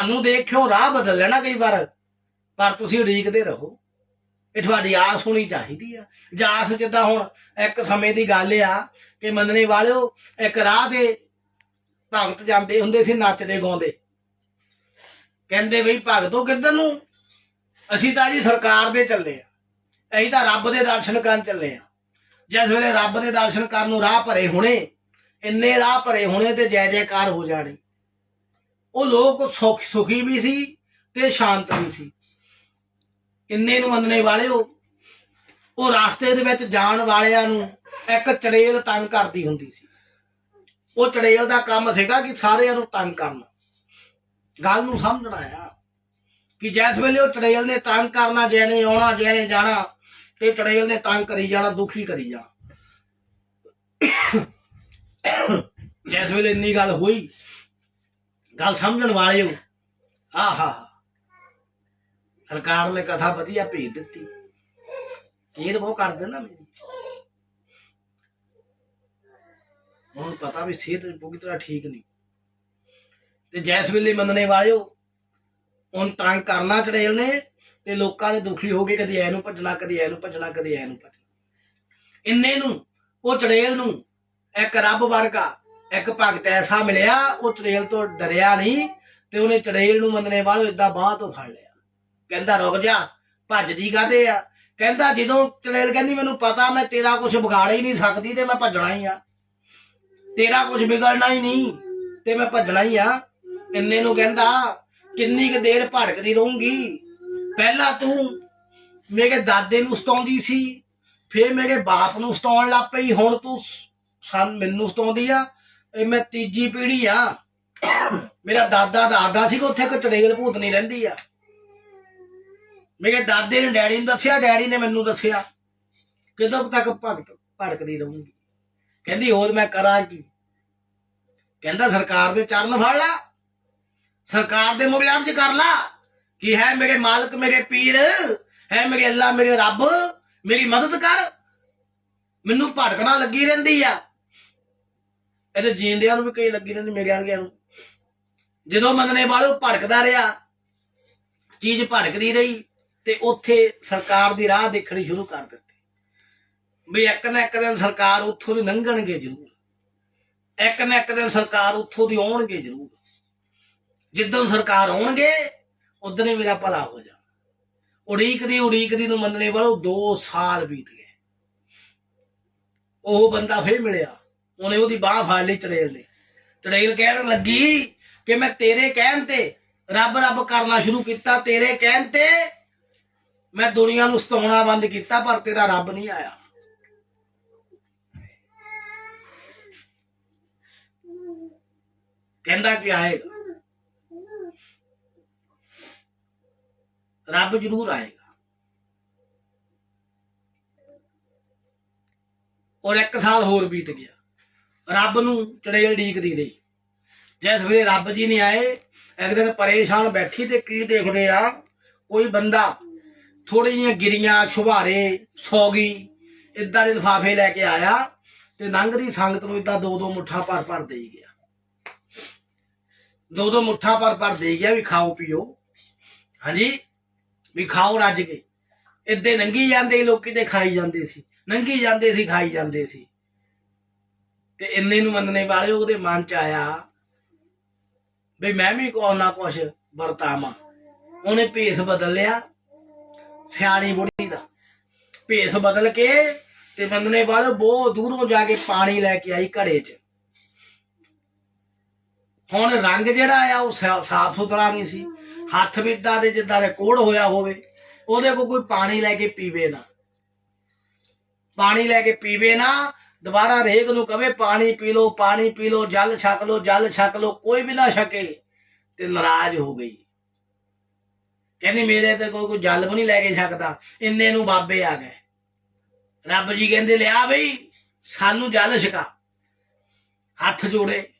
ਤੁਹਾਨੂੰ ਦੇਖਿਓ ਰਾਹ ਬਦਲ ਲੈਣਾ ਕਈ ਵਾਰ। ਪਰ ਤੁਸੀਂ ਉਡੀਕਦੇ ਰਹੋ। ਇਹ ਤੁਹਾਡੀ ਆਸ ਹੋਣੀ ਚਾਹੀਦੀ ਆ। ਜਾਸ ਜਿੱਦਾਂ ਹੁਣ ਇੱਕ ਸਮੇਂ ਦੀ ਗੱਲ ਆ ਕਿ ਮੰਨਣੇ ਵਾਲਿਓ ਇੱਕ ਰਾਹ ਦੇ ਭਗਤ ਜਾਂਦੇ ਹੁੰਦੇ ਸੀ ਨੱਚਦੇ ਗਾਉਂਦੇ। ਕਹਿੰਦੇ ਬਈ ਭਗਤੋ ਕਿੱਧਰ ਨੂੰ? ਅਸੀਂ ਤਾਂ ਜੀ ਸਰਕਾਰ ਦੇ ਚੱਲੇ ਆ। ਅਸੀਂ ਤਾਂ ਰੱਬ ਦੇ ਦਰਸ਼ਨ ਕਰਨ ਚੱਲੇ ਆ। ਜਿਸ ਵੇਲੇ ਰੱਬ ਦੇ ਦਰਸ਼ਨ ਕਰਨ ਨੂੰ ਰਾਹ ਭਰੇ ਹੋਣੇ, ਇੰਨੇ ਰਾਹ ਭਰੇ ਹੋਣੇ ਤੇ ਜੈ ਜੈਕਾਰ ਹੋ ਜਾਣੀ। ਉਹ ਲੋਕ ਸੁਖ ਸੁਖੀ ਵੀ ਸੀ ਤੇ ਸ਼ਾਂਤ ਵੀ ਸੀ। ਇੰਨੇ ਨੂੰ ਮੰਨਣੇ ਵਾਲਿਓ? ਉਹ ਰਾਸਤੇ ਦੇ ਵਿੱਚ ਜਾਣ ਵਾਲਿਆਂ ਨੂੰ ਇੱਕ ਚੜੇਲ ਤੰਗ ਕਰਦੀ ਹੁੰਦੀ ਸੀ। ਉਹ ਚੜੇਲ ਦਾ ਕੰਮ ਸੀਗਾ ਕਿ ਸਾਰਿਆਂ ਨੂੰ ਤੰਗ ਕਰਨਾ। ਗੱਲ ਨੂੰ ਸਮਝਣਾ ਆ ਕਿ ਜੈਸ ਵੇਲੇ ਉਹ ਚੜੇਲ ਨੇ ਤੰਗ ਕਰਨਾ, ਜਿਹਨੇ ਆਉਣਾ, ਜਿਹਨੇ ਜਾਣਾ, ਤੇ ਚੜੇਲ ਨੇ ਤੰਗ ਕਰੀ ਜਾਣਾ, ਦੁਖੀ ਕਰੀ ਜਾਣਾ। ਜਿਸ ਵੇਲੇ ਇੰਨੀ ਗੱਲ ਹੋਈ ਗੱਲ ਸਮਝਣ ਵਾਲਿਓ ਆਹਾ। ਸਰਕਾਰ ਨੇ ਕਥਾ ਵਧੀਆ ਭੇਜ ਦਿੱਤੀ। ਇਹ ਉਹ ਕਰ ਦਿੰਦਾ ਮੇਰੀ। ਹੁਣ ਪਤਾ ਵੀ ਸਿਹਤ ਪੂਰੀ ਤਰ੍ਹਾਂ ਠੀਕ ਨਹੀਂ। ਤੇ ਜੈਸ ਵੇਲੇ ਮੰਨਣੇ ਵਾਲਿਓ, ਹੁਣ ਤੰਗ ਕਰਨਾ ਚੜੇਲ ਨੇ, ਤੇ ਲੋਕਾਂ ਨੇ ਦੁਖੀ ਹੋ ਗਏ ਕਦੀ ਐ ਨੂੰ ਭੱਜਣਾ, ਕਦੀ ਐ ਨੂੰ ਭੱਜਣਾ, ਕਦੀ ਐ ਨੂੰ ਭੱਜਣਾ। ਇੰਨੇ ਨੂੰ, ਉਹ ਚੜੇਲ ਨੂੰ, ਇੱਕ ਰੱਬ ਵਰਗਾ ਇੱਕ ਭਗਤ ਐਸਾ ਮਿਲਿਆ, ਉਹ ਚੜੇਲ ਤੋਂ ਡਰਿਆ ਨਹੀਂ ਤੇ ਉਹਨੇ ਚੜੇਲ ਨੂੰ ਮੰਨਣੇ ਵਾਲੋ ਇਦਾਂ ਬਾਹ ਤੋਂ ਫੜ ਲਿਆ। ਕਹਿੰਦਾ, ਰੁਕ ਜਾ ਭੱਜਦੀ ਕਾਤੇ ਆ? ਕਹਿੰਦਾ, ਜਦੋਂ ਚੜੇਲ ਕਹਿੰਦੀ, ਮੈਨੂੰ ਪਤਾ, ਮੈਂ ਤੇਰਾ ਕੁਝ ਵਿਗਾੜ ਹੀ ਨਹੀਂ ਸਕਦੀ ਤੇ ਮੈਂ ਭੱਜਣਾ ਹੀ ਆ। ਤੇਰਾ ਕੁਝ ਵਿਗੜਨਾ ਹੀ ਨਹੀਂ ਤੇ ਮੈਂ ਭੱਜਣਾ ਹੀ ਆ। ਇੰਨੇ ਨੂੰ ਕਹਿੰਦਾ, ਕਿੰਨੀ ਕੁ ਦੇਰ ਭੜਕਦੀ ਰਹੂੰਗੀ? ਪਹਿਲਾਂ ਤੂੰ ਮੇਰੇ ਦਾਦੇ ਨੂੰ ਸਤਾਉਂਦੀ ਸੀ, ਫੇਰ ਮੇਰੇ ਬਾਪ ਨੂੰ ਸਤਾਉਣ ਲੱਗ ਪਈ, ਹੁਣ ਤੂੰ ਸਾਨੂੰ, ਮੈਨੂੰ ਸਤਾਉਂਦੀ ਆ ਇਹ ਮੈਂ ਤੀਜੀ ਪੀੜ੍ਹੀ ਆ। ਮੇਰਾ ਦਾਦਾ ਦਾਦਾ ਸੀ ਕਿ ਉੱਥੇ ਕੋਈ ਚੜੇਲ ਭੂਤ ਨਹੀਂ ਰਹਿੰਦੀ ਆ। ਮੇਰੇ ਦਾਦੇ ਨੇ ਡੈਡੀ ਨੂੰ ਦੱਸਿਆ, ਡੈਡੀ ਨੇ ਮੈਨੂੰ ਦੱਸਿਆ। ਕਿਦੋਂ ਤੱਕ ਭਗਤ ਭੜਕਦੀ ਰਹੂੰਗੀ। ਕਹਿੰਦੀ, ਹੋਰ ਮੈਂ ਕਰਾਂ ਕੀ? ਕਹਿੰਦਾ, ਸਰਕਾਰ ਦੇ ਚਰਨ ਫੜ ਲਾ। ਸਰਕਾਰ ਦੇ ਮੁਗਲਾਮ ਚ ਕਰ ਲਾ ਕਿ ਹੈ ਮੇਰੇ ਮਾਲਕ, ਮੇਰੇ ਪੀਰ, ਹੈ ਮੇਰੇ ਅੱਲਾ, ਮੇਰੇ ਰੱਬ, ਮੇਰੀ ਮਦਦ ਕਰ। ਮੈਨੂੰ ਭਟਕਣਾ ਲੱਗੀ ਰਹਿੰਦੀ ਆ। ਇਹਦੇ ਜੀਂਦਿਆਂ ਨੂੰ ਵੀ ਕਈ ਲੱਗੀ ਰਹਿੰਦੀ ਮੇਰੇ ਵਰਗਿਆਂ ਨੂੰ। ਜਦੋਂ ਮੰਨਣੇ ਵਾਲੋ ਭੜਕਦਾ ਰਿਹਾ, ਚੀਜ਼ ਭੜਕਦੀ ਰਹੀ ਤੇ ਉੱਥੇ ਸਰਕਾਰ ਦੀ ਰਾਹ ਦੇਖਣੀ ਸ਼ੁਰੂ ਕਰ ਦਿੱਤੀ। ਵੀ ਇੱਕ ਨਾ ਇੱਕ ਦਿਨ ਸਰਕਾਰ ਉੱਥੋਂ ਦੀ ਲੰਘਣਗੇ ਜ਼ਰੂਰ। ਇੱਕ ਨਾ ਇੱਕ ਦਿਨ ਸਰਕਾਰ ਉੱਥੋਂ ਦੀ ਆਉਣਗੇ ਜ਼ਰੂਰ। ਜਿੱਦਣ ਸਰਕਾਰ ਆਉਣਗੇ, ਉਦੋਂ ਹੀ ਮੇਰਾ ਭਲਾ ਹੋ ਜਾ ਉਡੀਕ ਦੀ ਉਡੀਕ ਦੀ ਨੂੰ ਮੰਨਣੇ ਵਾਲੋ 2 ਸਾਲ ਬੀਤ ਗਏ। ਉਹ ਬੰਦਾ ਫੇਰ ਮਿਲਿਆ। ਉਹਨੇ ਉਹਦੀ ਬਾਹ ਫੜ ਲਈ ਚੜੇਲ ਨੇ। ਚੜੇਲ ਕਹਿਣ ਲੱਗੀ ਕਿ ਮੈਂ ਤੇਰੇ ਕਹਿਣ ਤੇ ਰੱਬ ਰੱਬ ਕਰਨਾ ਸ਼ੁਰੂ ਕੀਤਾ, ਤੇਰੇ ਕਹਿਣ ਤੇ ਮੈਂ ਦੁਨੀਆ ਨੂੰ ਸਤਾਉਣਾ ਬੰਦ ਕੀਤਾ, ਪਰ ਤੇਰਾ ਰੱਬ ਨਹੀਂ ਆਇਆ। ਕਹਿੰਦਾ ਕਿ ਆਏਗਾ ਰੱਬ ਜ਼ਰੂਰ ਆਏਗਾ। ਔਰ ਇੱਕ ਸਾਲ ਹੋਰ ਬੀਤ ਗਿਆ। ਰੱਬ ਨੂੰ ਚੜੇਲ ਢੀਕਦੀ ਰਹੀ। ਜਿਸ ਵੇਲੇ ਰੱਬ ਜੀ ਨੇ ਆਏ ਇੱਕ ਦਿਨ ਪਰੇਸ਼ਾਨ ਬੈਠੀ ਤੇ ਕੀ ਦੇਖਦੇ ਆ? ਕੋਈ ਬੰਦਾ ਥੋੜੀ ਜਿਹੀਆਂ ਗਿਰੀਆਂ ਛੁਹਾਰੇ ਸੌਗੀ ਇਦਾਂ ਦੇ ਲਿਫਾਫੇ ਲੈ ਕੇ ਆਇਆ ਤੇ ਲੰਘਦੀ ਸੰਗਤ ਨੂੰ ਇਦਾਂ ਦੋ ਦੋ ਮੁੱਠਾ ਭਰ ਭਰ ਦੇਈ ਗਿਆ। ਦੋ ਦੋ ਮੁੱਠਾ ਭਰ ਭਰ ਦੇਈ ਗਿਆ ਵੀ ਖਾਓ ਪੀਓ। ਹਾਂਜੀ? ਵੀ ਖਾਓ ਰੱਜ ਕੇ। ਇੱਦੇ ਨੰਗੀ ਜਾਂਦੇ ਸੀ, ਲੋਕੀ ਤੇ ਖਾਈ ਜਾਂਦੇ ਸੀ। ਨੰਗੀ ਜਾਂਦੇ ਸੀ ਖਾਈ ਜਾਂਦੇ ਸੀ। ਤੇ ਇੰਨੇ ਨੂੰ ਮੰਨਣੇ ਵਾਲੇ ਉਹਦੇ ਮਨ ਚ ਆਇਆ ਵੀ ਮੈਂ ਵੀ ਕੋ ਨਾ ਕੁਛ ਵਰਤਾਵਾਂ। ਉਹਨੇ ਭੇਸ ਬਦਲ ਲਿਆ ਸਿਆਣੀ ਬੁੜੀ ਦਾ। ਭੇਸ ਬਦਲ ਕੇ ਤੇ ਮੰਨਣੇ ਵਾਲੇ ਬਹੁਤ ਦੂਰੋਂ ਜਾ ਕੇ ਪਾਣੀ ਲੈ ਕੇ ਆਈ ਘੜੇ 'ਚ। ਹੁਣ ਰੰਗ ਜਿਹੜਾ ਆ, ਉਹ ਸਾਫ਼ ਸੁਥਰਾ ਨਹੀਂ ਸੀ। ਹੱਥ ਵੀ ਏਦਾਂ ਦੇ ਜਿੱਦਾਂ ਦੇ ਕੋੜ ਹੋਇਆ ਹੋਵੇ, ਉਹਦੇ ਕੋ ਕੋਈ ਪਾਣੀ ਲੈ ਕੇ ਪੀਵੇ ਨਾ। ਪਾਣੀ ਲੈ ਕੇ ਪੀਵੇ ਨਾ ਦੁਬਾਰਾ ਰੇਗ ਨੂੰ ਕਵੇ, ਪਾਣੀ ਪੀ ਲੋ ਪਾਣੀ ਪੀ ਲੋ ਜਲ ਛਕ ਲਓ, ਜਲ ਛਕ ਲਓ, ਕੋਈ ਵੀ ਨਾ ਛਕੇ ਤੇ ਨਾਰਾਜ਼ ਹੋ ਗਈ। ਕਹਿੰਦੀ, ਮੇਰੇ ਤੇ ਕੋਈ ਕੋਈ ਜਲ ਵੀ ਨਹੀਂ ਲੈ ਕੇ ਛਕਦਾ, ਇੰਨੇ ਨੂੰ ਬਾਬੇ ਆ ਗਏ। ਰੱਬ ਜੀ ਕਹਿੰਦੇ, ਲਿਆ ਬਈ, ਸਾਨੂੰ ਜਲ ਛਕਾ। ਹੱਥ ਜੋੜੇ।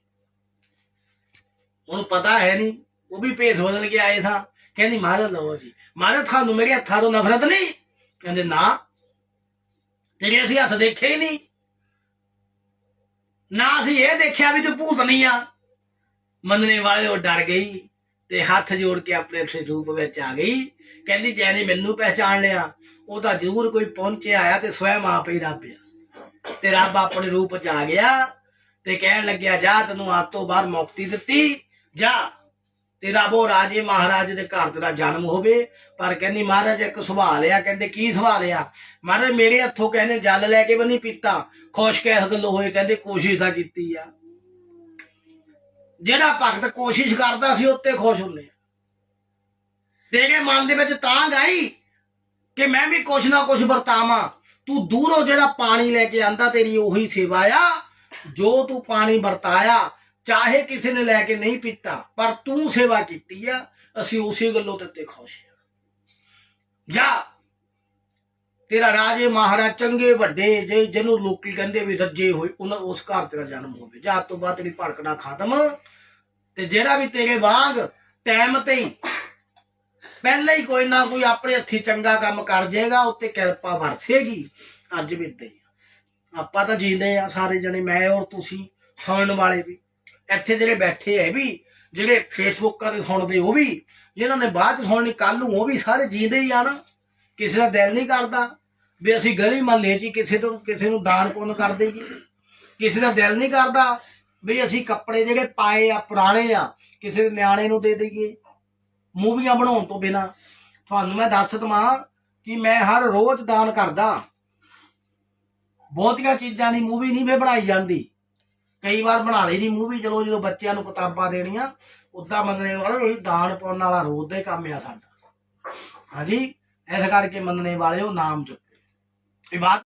ਉਹਨੂੰ ਪਤਾ ਹੈ ਨਹੀਂ, ਉਹ ਵੀ ਭੇਸ ਬਦਲ ਕੇ ਆਏ ਸਾਂ। ਕਹਿੰਦੀ, ਮਹਾਰਾਜ ਲਵੋ ਜੀ, ਮਹਾਰਾਜ ਤੁਹਾਨੂੰ ਮੇਰੇ ਹੱਥਾਂ ਤੋਂ ਨਫ਼ਰਤ ਨਹੀਂ? ਕਹਿੰਦੇ, ਨਾ। ਤੇਰੇ ਅਸੀਂ ਹੱਥ ਦੇਖੇ ਹੀ ਨਹੀਂ। ਨਾ ਅਸੀਂ ਇਹ ਦੇਖਿਆ ਵੀ ਤੂੰ ਭੂਤ ਨਹੀਂ ਆ। ਮੰਨਣੇ ਵਾਲੇ ਉਹ ਡਰ ਗਈ ਤੇ ਹੱਥ ਜੋੜ ਕੇ ਆਪਣੇ ਅਸਲੀ ਰੂਪ ਵਿੱਚ ਆ ਗਈ। ਕਹਿੰਦੀ ਜੈਨੇ ਮੈਨੂੰ ਪਹਿਚਾਣ ਲਿਆ। ਉਹ ਤਾਂ ਜ਼ਰੂਰ ਕੋਈ ਪਹੁੰਚਿਆ ਆਇਆ ਤੇ ਸਵੈਮ ਆਪ ਹੀ ਰੱਬ ਆ। ਤੇ ਰੱਬ ਆਪਣੇ ਰੂਪ ਚ ਆ ਗਿਆ ਤੇ ਕਹਿਣ ਲੱਗਿਆ, ਜਾ ਤੈਨੂੰ ਆਪ ਤੋਂ ਬਾਹਰ ਮੁਕਤੀ ਦਿੱਤੀ। ਜਾ। ਤੇਰਾ ਉਹ ਰਾਜੇ ਮਹਾਰਾਜ ਦੇ ਘਰ ਤੇਰਾ ਜਨਮ ਹੋਵੇ। ਪਰ ਕਹਿੰਦੀ ਮਹਾਰਾਜ ਇੱਕ ਸਵਾਲ ਆ, ਕਹਿੰਦੇ ਕੀ ਸਵਾਲ ਆ? ਮਹਾਰਾਜ ਮੇਰੇ ਹੱਥੋਂ ਕਹਿੰਦੇ ਜਲ ਲੈ ਕੇ ਵੀ ਨਹੀਂ ਪੀਤਾ। ਖੁਸ਼ ਕਹਿ ਗੱਲੋਂ ਹੋਏ ਕਹਿੰਦੇ ਕੋਸ਼ਿਸ਼ ਤਾਂ ਕੀਤੀ ਆ। ਜਿਹੜਾ ਭਗਤ ਕੋਸ਼ਿਸ਼ ਕਰਦਾ ਸੀ ਉੱਤੇ ਖੁਸ਼ ਹੁੰਦੇ ਤੇਰੇ ਮਨ ਦੇ ਵਿੱਚ ਤਾਂ ਗਾਈ ਕਿ ਮੈਂ ਵੀ ਕੁਛ ਨਾ ਕੁਛ ਵਰਤਾਵਾਂ। ਤੂੰ ਦੂਰੋਂ ਜਿਹੜਾ ਪਾਣੀ ਲੈ ਕੇ ਆਂਦਾ, ਤੇਰੀ ਉਹੀ ਸੇਵਾ ਆ। ਜੋ ਤੂੰ ਪਾਣੀ ਵਰਤਾਇਆ ਚਾਹੇ ਕਿਸੇ ਨੇ ਲੈ ਕੇ ਨਹੀਂ ਪੀਤਾ, ਪਰ ਤੂੰ ਸੇਵਾ ਕੀਤੀ ਆ, ਅਸੀਂ ਉਸੇ ਗੱਲੋਂ ਤੇ ਖੁਸ਼ ਆ। ਜਾ। ਤੇਰਾ ਰਾਜੇ ਮਹਾਰਾਜ ਚੰਗੇ ਵੱਡੇ, ਜੇ ਜਿਹਨੂੰ ਲੋਕੀ ਕਹਿੰਦੇ ਵੀ ਰੱਜੇ ਹੋਏ, ਉਹਨਾਂ ਉਸ ਘਰ ਤੇਰਾ ਜਨਮ ਹੋਵੇ। ਜਾ ਤੋਂ ਬਾਅਦ ਤੇਰੀ ਭੜਕਣਾ ਖਤਮ। ਤੇ ਜਿਹੜਾ ਵੀ ਤੇਰੇ ਵਾਂਗ ਟਾਈਮ ਤੇ ਹੀ, ਪਹਿਲਾਂ ਹੀ ਕੋਈ ਨਾ ਕੋਈ ਆਪਣੇ ਹੱਥੀ ਚੰਗਾ ਕੰਮ ਕਰ ਜਾਏਗਾ, ਉੱਤੇ ਕਿਰਪਾ ਵਰਸੇਗੀ। ਅੱਜ ਵੀ ਏਦਾਂ ਆਪਾਂ ਤਾਂ ਜੀਂਦੇ ਆ ਸਾਰੇ ਜਣੇ, ਮੈਂ ਔਰ ਤੁਸੀਂ ਸੁਣਨ ਵਾਲੇ ਵੀ। ਇੱਥੇ ਜਿਹੜੇ ਬੈਠੇ ਐ ਵੀ, ਜਿਹੜੇ ਫੇਸਬੁੱਕਾਂ ਤੇ ਸੁਣਦੇ ਉਹ ਵੀ, ਜਿਨ੍ਹਾਂ ਨੇ ਬਾਅਦ ਚ ਸੁਣਨੀ ਕੱਲ ਨੂੰ ਉਹ ਵੀ ਸਾਰੇ ਜੀਂਦੇ ਹੀ ਆ ਨਾ। ਕਿਸੇ ਦਾ ਦਿਲ ਨਹੀਂ ਕਰਦਾ ਵੀ ਅਸੀਂ ਗਲੀ ਮਹੱਲੇ 'ਚ ਕਿਸੇ ਤੋਂ, ਕਿਸੇ ਨੂੰ ਦਾਨ ਪੁੰਨ ਕਰ ਦੇਈਏ ਕਿਸੇ ਦਾ ਦਿਲ ਨਹੀਂ ਕਰਦਾ ਵੀ ਅਸੀਂ ਕੱਪੜੇ ਜਿਹੜੇ ਪਾਏ ਆ, ਪੁਰਾਣੇ ਆ, ਕਿਸੇ ਦੇ ਨਿਆਣੇ ਨੂੰ ਦੇ ਦੇਈਏ। ਮੂਵੀਆਂ ਬਣਾਉਣ ਤੋਂ ਬਿਨਾ। ਤੁਹਾਨੂੰ ਮੈਂ ਦੱਸ ਦਵਾਂ ਕਿ ਮੈਂ ਹਰ ਰੋਜ਼ ਦਾਨ ਕਰਦਾ। ਬਹੁਤੀਆਂ ਚੀਜ਼ਾਂ ਦੀ ਮੂਵੀ ਨਹੀਂ ਵੇ ਬਣਾਈ ਜਾਂਦੀ। ਕਈ ਵਾਰ ਬਣਾ ਲਈ ਦੀ ਮੂਵੀ ਚਲੋ ਜਦੋਂ ਬੱਚਿਆਂ ਨੂੰ ਕਿਤਾਬਾਂ ਦੇਣੀਆਂ, ਉਦਾਂ ਮੰਨਣੇ ਵਾਲੇ ਉਹੀ ਦਾਨ ਪਾਉਣ ਵਾਲਾ ਰੋਜ਼ ਦਾ ਹੀ ਕੰਮ ਆ ਸਾਡਾ। ਹਾਂਜੀ, ਇਸ ਕਰਕੇ ਮੰਨਣੇ ਵਾਲਿਓ ਨਾਮ ਜਪੋ। ਇਬਾਦਤ